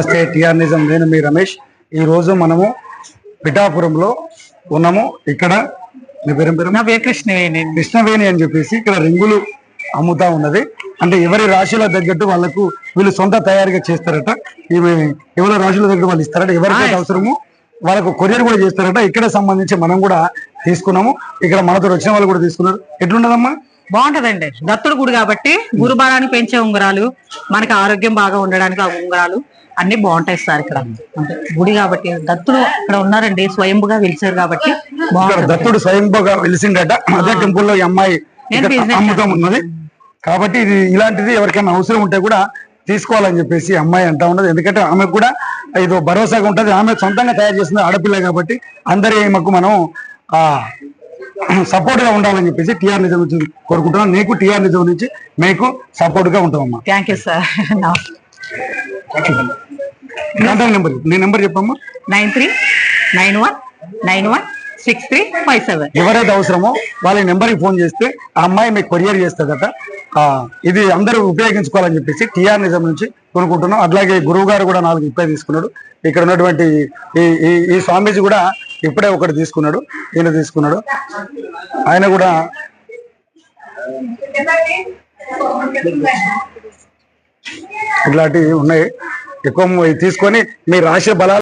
నమస్తే టిఆర్ నిజం నేను మీ రమేష్ ఈ రోజు మనము పిఠాపురంలో ఉన్నాము. ఇక్కడ మీ పేరు ఏం పేరు? నా పేరు కృష్ణవేణి. కృష్ణవేణి అని చెప్పేసి ఇక్కడ రింగులు అమ్ముతా ఉన్నది. అంటే ఎవరి రాశుల తగ్గట్టు వాళ్ళకు వీళ్ళు సొంత తయారీగా చేస్తారట. ఇవి ఎవరి రాశుల దగ్గర వాళ్ళు ఇస్తారట. ఎవరికైతే అవసరమో వాళ్ళకు కొరియర్ కూడా చేస్తారట. ఇక్కడ సంబంధించి మనం కూడా తీసుకున్నాము. ఇక్కడ మనతో వచ్చిన వాళ్ళు కూడా తీసుకున్నారు. ఎట్లుండదమ్మా బాగుంటదండి. దత్తుడు గుడి కాబట్టి గురుబలాన్ని పెంచే ఉంగరాలు మనకి ఆరోగ్యం బాగా ఉండడానికి ఆ ఉంగరాలు అన్ని బాగుంటాయి సార్ ఇక్కడ. గుడి కాబట్టి దత్తుడు ఇక్కడ ఉన్నారండి స్వయంభుగా పిలిచారు కాబట్టి దత్తుడు స్వయంభూగా వెలిసిండట. అదే టెంపుల్లో అమ్మాయి అమ్ముతాం ఉన్నది. కాబట్టి ఇది ఇలాంటిది ఎవరికైనా అవసరం ఉంటే కూడా తీసుకోవాలని చెప్పేసి అమ్మాయి అంటా ఉన్నది. ఎందుకంటే ఆమె కూడా ఇది భరోసాగా ఉంటది. ఆమె సొంతంగా తయారు చేసిన ఆడపిల్ల కాబట్టి అందరి ఆమెకు మనం సపోర్ట్గా ఉండాలని చెప్పేసి టిఆర్ నిజం నుంచి కోరుకుంటున్నాం నీకు టిఆర్ నిజం నుంచి మీకు సపోర్ట్గా ఉంటామమ్మా thank you sir contact number నీ నెంబర్ చెప్పమ్మా. Nine three nine one nine one six three five seven ఎవరైతే అవసరమో వాళ్ళ నెంబర్కి ఫోన్ చేస్తే ఆ అమ్మాయి మీకు కొరియర్ చేస్తుందట. ఇది అందరూ ఉపయోగించుకోవాలని చెప్పేసి టిఆర్ నిజం నుంచి కొనుక్కుంటున్నాం అట్లాగే గురువు గారు కూడా నాలుగు ఇప్పుడే తీసుకున్నాడు. ఇక్కడ ఉన్నటువంటి ఈ స్వామీజీ కూడా ఇప్పుడే ఒకటి తీసుకున్నాడు ఈయన తీసుకున్నాడు. ఆయన కూడా ఇట్లాంటివి ఉన్నాయి. ఎక్కువ తీసుకొని మీ రాశి బలాలు